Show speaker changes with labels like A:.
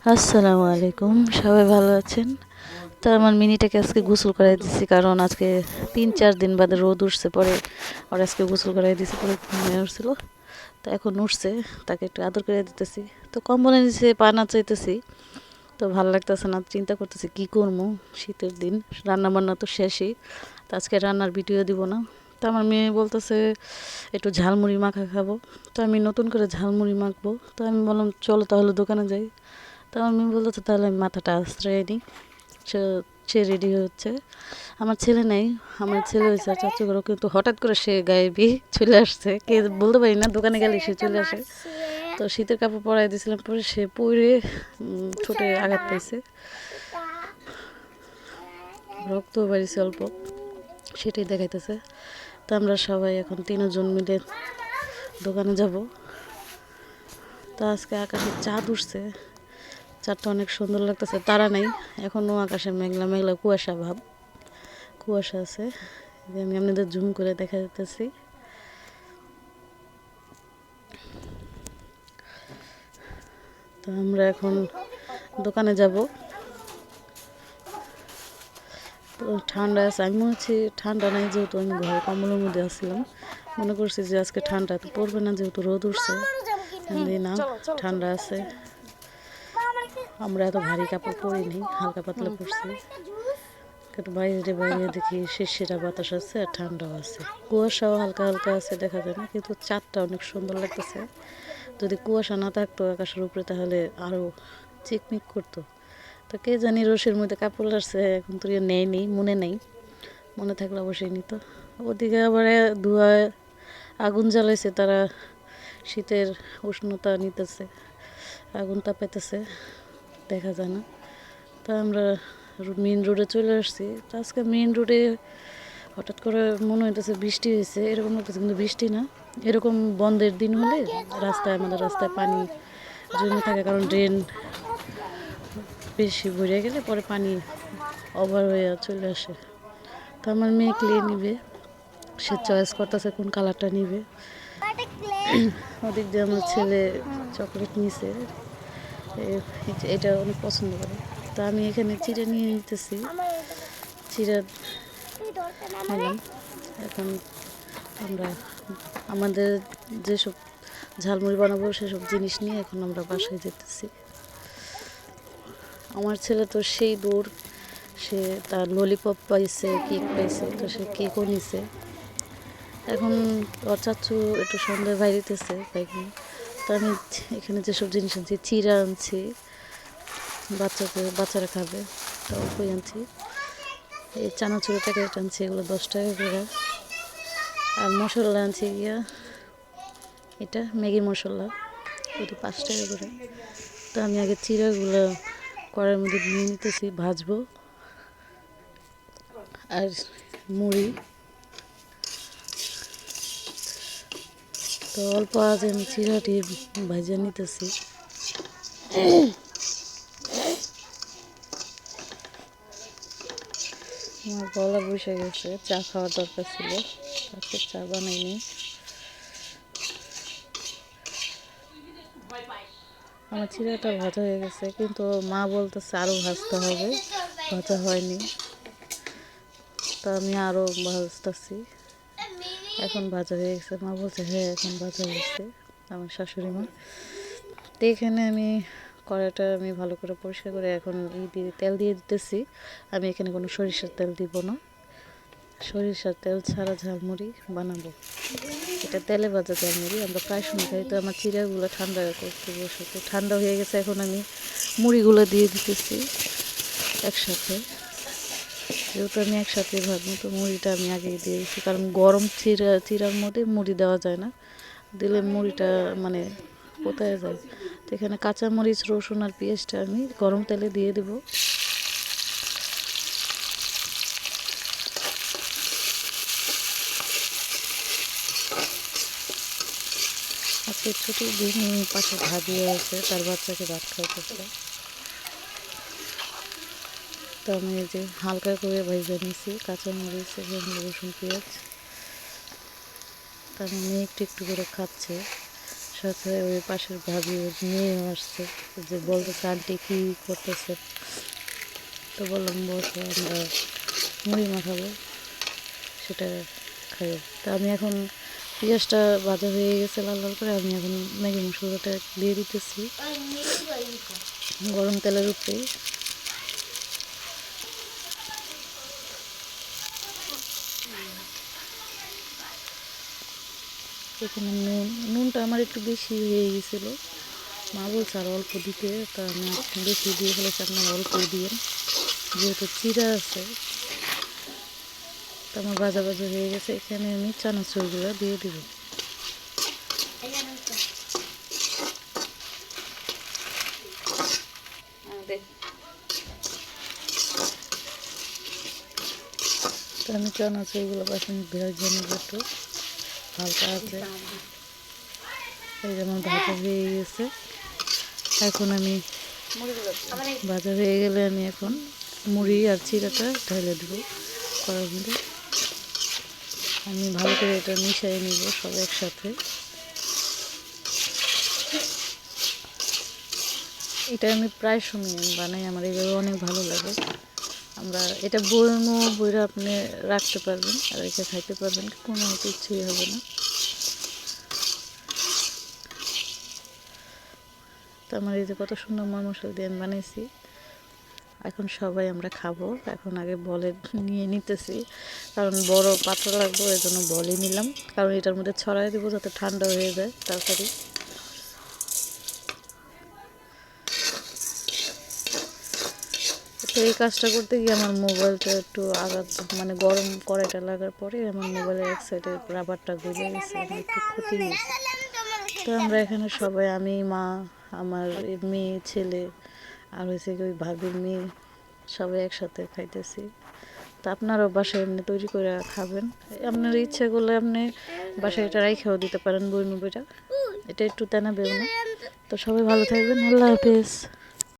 A: আসসালামু আলাইকুম, সবাই ভালো আছেন? তো আমার মিনিটাকে আজকে গোসল করাই দিছি, কারণ আজকে তিন চার দিন বাদে রোদ উঠছে, পরে আর আজকে গোসল করাই দিছি, পরে ঘুমিয়ে উঠছিল। তো এখন উঠছে, তাকে একটু আদর করে দিতেছি। তো কম্বলে নিচে পানা চাইতেছি তো ভালো লাগতেছে না, চিন্তা করতেছি কি করব শীতের দিন রান্না বান্না তো শেষই। তো আজকে রান্নার ভিডিও দিব না। তো আমার মেয়ে বলতেছে, একটু ঝালমুড়ি মাখা খাব। তো আমি নতুন করে ঝালমুড়ি মাখবো। তো আমি বললাম, চলো তাহলে দোকানে যাই। তো আমার মেয়ে বলতেছে তাহলে আমি মাথাটা আশ্রয় নিই। সে- রেডি হচ্ছে। আমার ছেলে নেই, আমার ছেলে হয়েছে চাচু ঘরও কিন্তু হঠাৎ করে সে গায়েবি চলে আসছে। কে বলতে পারি না, দোকানে গেলে সে চলে আসে। তো শীতের কাপড় পরাই দিয়েছিলাম, পরে সে পরে ঠোঁটে আঘাত পাইছে। রক্ত বাড়িছে অল্প, সেটাই দেখাইতেছে। তো আমরা সবাই এখন তিনজন মিলে দোকানে যাব। তো আজকে আকাশে চাঁদ উঠছে। চাঁদটা অনেক সুন্দর লাগতেছে। তারা নেই এখনও আকাশে মেঘলা মেঘলা কুয়াশা ভাব কুয়াশা আছে। যে আমি আপনাদের জুম করে দেখা যেতেছি তো আমরা এখন দোকানে যাব। তো ঠান্ডা আছে আমি মনে হচ্ছে ঠান্ডা নাই যেহেতু আমি ঘরে কম্বলের মধ্যে আসছিলাম মনে করছি যে আজকে ঠান্ডা তো পড়বে না যেহেতু রোদ উঠছে। না ঠান্ডা আছে। আমরা এত ভারী কাপড় পরিনি হালকা পাতলা পরছি। কিন্তু বাইরে বাইরে দেখি শিশিরা বাতাস আছে আর ঠান্ডাও আছে। কুয়াশাও হালকা হালকা আছে দেখা যায় না কিন্তু চাঁদটা অনেক সুন্দর লাগতেছে। যদি কুয়াশা না থাকতো আকাশের উপরে তাহলে আরও চিকমিক করতো। তো কে জানি রসের মধ্যে কাপড় আসছে এখন তো ইয়ে নেয়নি মনে নেই। মনে থাকলে অবশ্যই নিত। ওদিকে আবার ধোঁয়ায় আগুন জ্বালাইছে তারা শীতের উষ্ণতা নিতেছে আগুন তাপাইতেছে। দেখা যায় না। তা আমরা মেন রোডে চলে আসছি। তো আজকে মেন রোডে হঠাৎ করে মনে হইতেছে বৃষ্টি হয়েছে এরকম লাগতেছে কিন্তু বৃষ্টি না। এরকম বন্ধের দিন হলে রাস্তায় আমাদের রাস্তায় পানি জমে থাকে কারণ ড্রেন বেশি ভরে গেলে পরে পানি ওভার হয়ে চলে আসে। তো আমার মেয়ে ক্লিয়ে নিবে। সে চয়েস করতেছে কোন কালারটা নিবে। ওদিক দিয়ে আমার ছেলে চকলেট নিছে। এটা অনেক পছন্দ করে। তো আমি এখানে চিড়ে নিয়ে নিতেছি চিড়া এখন আমরা, আমাদের যেসব ঝালমুড়ি বানাবো, সেসব জিনিস নিয়ে এখন আমরা বাসায় যেতেছি। আমার ছেলে তো সেই দূর, সে তার ললিপপ পাইছে কেক পাইছে, তো সে কেকও নিছে। এখন ওর একটু সন্ধ্যায় বাইরেতেছে পাইনি আমি এখানে যেসব জিনিস আনছি, চিরা আনছি, বাচ্চাকে, বাচ্চারা খাবে, তো অল্পই আনছি। এই চানাচুরের প্যাকেট আনছি, এগুলো দশ টাকা করে। আর মশলা আনছি গিয়া, এটা ম্যাগি মশলা, ওটা পাঁচ টাকা করে। তো আমি আগে চিরাগুলো কড়াইয়ের মধ্যে নিয়ে নিতেছি, ভাজবো। আর মুড়ি। তো অল্প আজ আমি চিরাটি ভাজা নিতেছি। আমার গলা বসে গেছে, চা খাওয়ার দরকার ছিল, আজকে চা বানাইনি। আমার চিরাটা ভাজা হয়ে গেছে, কিন্তু মা বলতেছে আরও ভাজতে হবে। ভাজা হয়নি। তা আমি আরও ভাজতেছি। এখন ভাজা হয়ে গেছে। মা বলছে হ্যাঁ এখন ভাজা হয়েছে আমার শাশুড়ি মা। তো এখানে আমি কড়াইটা আমি ভালো করে পরিষ্কার করে এখন ই দিয়ে তেল দিয়ে দিতেছি। আমি এখানে কোনো সরিষার তেল দিব না। সরিষার তেল ছাড়া ঝালমুড়ি বানাবো। এটা তেলে ভাজা ঝালমুড়ি, আমরা প্রায় সময় খাই। তো আমার চিড়াগুলো ঠান্ডা করতে বসে। ঠান্ডা হয়ে গেছে, এখন আমি মুড়িগুলো দিয়ে দিতেছি একসাথে। যেহেতু আমি একসাথে ভাববো তো মুড়িটা আমি আগেই দিয়েছি, কারণ গরম চিরা, চিরার মধ্যে মুড়ি দেওয়া যায় না। দিলে মুড়িটা মানে কোথায় যায়? তো এখানে কাঁচামরিচ, রসুন আর পেঁয়াজটা আমি গরম তেলে দিয়ে দেবো। আজকে ছোটো দিন পাশে ভাবিয়ে আছে তার বাচ্চাকে ভাত খাইতেছে তো আমি এই যে হালকা করে ভেজে নিয়েছি কাঁচামরিচ এবং রসুন পেঁয়াজ। তার মেয়ে একটু একটু করে খাচ্ছে। সাথে ওই পাশের ভাবি, ওর মেয়ে আসছে। যে বলতেছে, আন্টি কী করতেছে? তো বললাম, বসো, আমরা মুড়ি মাখাবো, সেটা খাই তা আমি এখন পেঁয়াজটা ভাজা হয়ে গেছে লাল লাল করে, আমি এখন ম্যাগি মশলাটা দিয়ে দিতেছি। গরম তেলের উপরেই। এখানে নুন, নুনটা আমার একটু বেশি হয়ে গেছিল। মা বলছে আর অল্প দিতে, তা আমি বেশি দিয়ে ফেলেছি, আপনার অল্প দিয়ে। যেহেতু চিরা আছে, তো আমার ভাজা ভাজা হয়ে গেছে, এখানে আমি চানাচুরগুলো দিয়ে দিব। আমি চানাচুরগুলো এখন ভেজে নেব একটু। হালকা আছে। এই যেমন ভাজা হয়ে গেছে। এখন আমি ভাজা হয়ে গেলে আমি এখন মুড়ি আর চিরাটা ঢেলে দেবো করার মধ্যে। আমি ভালো করে এটা মিশিয়ে নিব সব একসাথে। এটা আমি প্রায় সময় বানাই, আমার এইভাবে অনেক ভালো লাগে। আমরা এটা বইমো বইরা আপনি রাখতে পারবেন, আর রেখে খাইতে পারবেন, কোনো কিছুই হবে না। তো আমার এই যে কত সুন্দর মশলা দিয়ে বানিয়েছি এখন সবাই আমরা খাব, এখন আগে বলে নিয়ে নিতেছি। কারণ বড় পাত্র লাগবে এই জন্য বলে নিলাম। কারণ এটার মধ্যে ছড়াই দেবো যাতে ঠান্ডা হয়ে যায়, তাড়াতাড়ি। এই কাজটা করতে গিয়ে আমার মোবাইলটা একটু আঘাত মানে গরম কড়াইটা লাগার পরে আমার মোবাইলের এক সাইডে রাবারটা গলে গেছে একটু ক্ষতি হয়েছে। তো আমরা এখানে সবাই, আমি, মা, আমার মেয়ে, ছেলে আর হয়েছে কি ওই ভাবির মেয়ে, সবাই একসাথে খাইতেছি। তো আপনারাও বাসায় এমনি তৈরি করে খাবেন। আপনার ইচ্ছা করলে আপনি বাসায় এটা রাইখেও দিতে পারেন বই মুবিটা এটা একটু তেনা বেও না তো সবাই ভালো থাকবেন। আল্লাহ হাফেজ।